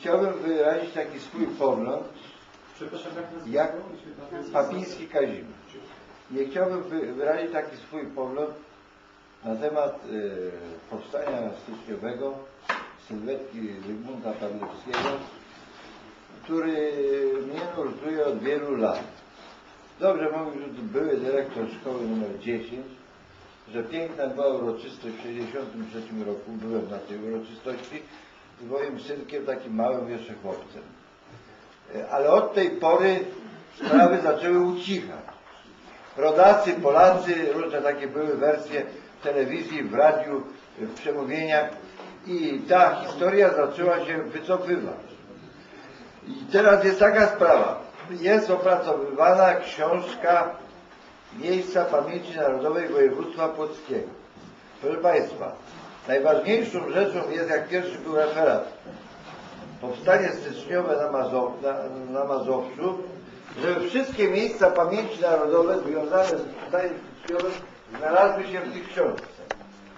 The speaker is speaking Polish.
Chciałbym wyrazić taki swój pogląd, jak Papiński Kazimierz. Nie chciałbym wy- wyrazić taki swój pogląd na temat e, powstania styczniowego sylwetki Zygmunta Pawłowskiego, który mnie nurtuje od wielu lat. Dobrze mówił, były dyrektor szkoły numer 10, że piękna była uroczystość w 1963 roku, byłem na tej uroczystości moim synkiem, takim małym jeszcze chłopcem. E, Ale od tej pory sprawy zaczęły ucichać. Rodacy, Polacy, różne takie były wersje w telewizji, w radiu, w przemówieniach i ta historia zaczęła się wycofywać. I teraz jest taka sprawa. Jest opracowywana książka Miejsca Pamięci Narodowej Województwa Płockiego. Proszę Państwa, najważniejszą rzeczą jest, jak pierwszy był referat, powstanie styczniowe na, Mazow, na, na Mazowszu, żeby wszystkie miejsca pamięci narodowe związane z powstaniem styczniowym znalazły się w tych książkach.